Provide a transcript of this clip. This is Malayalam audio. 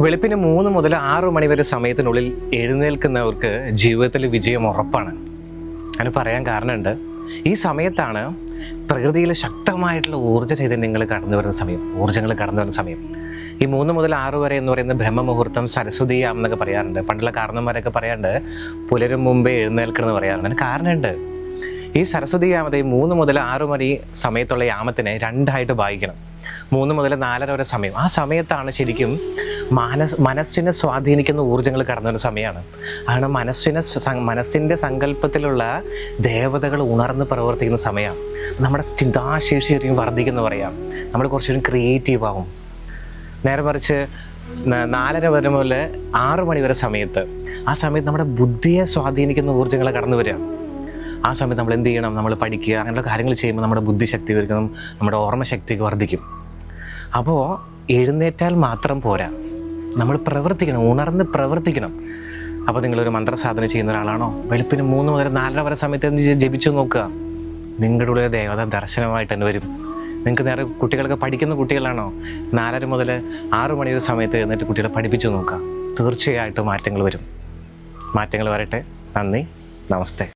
വെളുപ്പിന് മൂന്ന് മുതൽ ആറ് മണി വരെ സമയത്തിനുള്ളിൽ എഴുന്നേൽക്കുന്നവർക്ക് ജീവിതത്തിൽ വിജയം ഉറപ്പാണ്. അതിന് പറയാൻ കാരണമുണ്ട് ഈ സമയത്താണ് പ്രകൃതിയിൽ ശക്തമായിട്ടുള്ള ഊർജ ചൈതന്യങ്ങൾ കടന്നു വരുന്ന സമയം ഊർജങ്ങൾ കടന്നു വരുന്ന സമയം. ഈ മൂന്ന് മുതൽ ആറ് വരെ എന്ന് പറയുന്ന ബ്രഹ്മമുഹൂർത്തം സരസ്വതിയാം എന്നൊക്കെ പറയാറുണ്ട്. പണ്ടുള്ള കാരണന്മാരൊക്കെ പറയാറുണ്ട് പുലരും മുമ്പേ എഴുന്നേൽക്കണം എന്ന് പറയാറുണ്ട്. അതിന് കാരണമുണ്ട്. ഈ സരസ്വതി യാമത്തെ മൂന്ന് മുതൽ ആറ് മണി സമയത്തുള്ള യാമത്തിനെ രണ്ടായിട്ട് ഭാഗിക്കണം. മൂന്ന് മുതൽ നാലര വരെ സമയം. ആ സമയത്താണ് ശരിക്കും മാനസ് മനസ്സിനെ സ്വാധീനിക്കുന്ന ഊർജങ്ങൾ കടന്നൊരു സമയമാണ്. അതാണ് മനസ്സിനെ മനസ്സിന്റെ സങ്കല്പത്തിലുള്ള ദേവതകൾ ഉണർന്ന് പ്രവർത്തിക്കുന്ന സമയമാണ്. നമ്മുടെ ചിന്താശേഷി ശരിക്കും വർദ്ധിക്കുന്നു പറയാം. നമ്മൾ കുറച്ചുകൂടി ക്രിയേറ്റീവ് ആവും. നേരെ മറിച്ച് നാലര വരെ മുതൽ ആറ് മണി വരെ സമയത്ത് ആ സമയത്ത് നമ്മുടെ ബുദ്ധിയെ സ്വാധീനിക്കുന്ന ഊർജങ്ങൾ കടന്നു വരിക. ആ സമയത്ത് നമ്മൾ എന്ത് ചെയ്യണം? നമ്മൾ പഠിക്കുക അങ്ങനെയുള്ള കാര്യങ്ങൾ ചെയ്യുമ്പോൾ നമ്മുടെ ബുദ്ധിശക്തി വർദ്ധിക്കും നമ്മുടെ ഓർമ്മശക്തിയൊക്കെ വർദ്ധിക്കും. അപ്പോൾ എഴുന്നേറ്റാൽ മാത്രം പോരാ. നമ്മൾ പ്രവർത്തിക്കണം ഉണർന്ന് പ്രവർത്തിക്കണം. അപ്പോൾ നിങ്ങളൊരു മന്ത്രസാധന ചെയ്യുന്ന ഒരാളാണോ? വെളുപ്പിന് മൂന്ന് മുതൽ നാലര വരെ സമയത്ത് ജപിച്ചു നോക്കുക. നിങ്ങളുടെ ഉള്ളിലെ ദേവത ദർശനമായിട്ട് തന്നെ വരും. നിങ്ങൾക്ക് നേരെ കുട്ടികളൊക്കെ പഠിക്കുന്ന കുട്ടികളാണോ? നാലര മുതൽ ആറ് മണി വരെ സമയത്ത് എഴുന്നേറ്റ് കുട്ടികളെ പഠിപ്പിച്ചു നോക്കുക. തീർച്ചയായിട്ടും മാറ്റങ്ങൾ വരും. മാറ്റങ്ങൾ വരട്ടെ. നന്ദി. നമസ്തേ.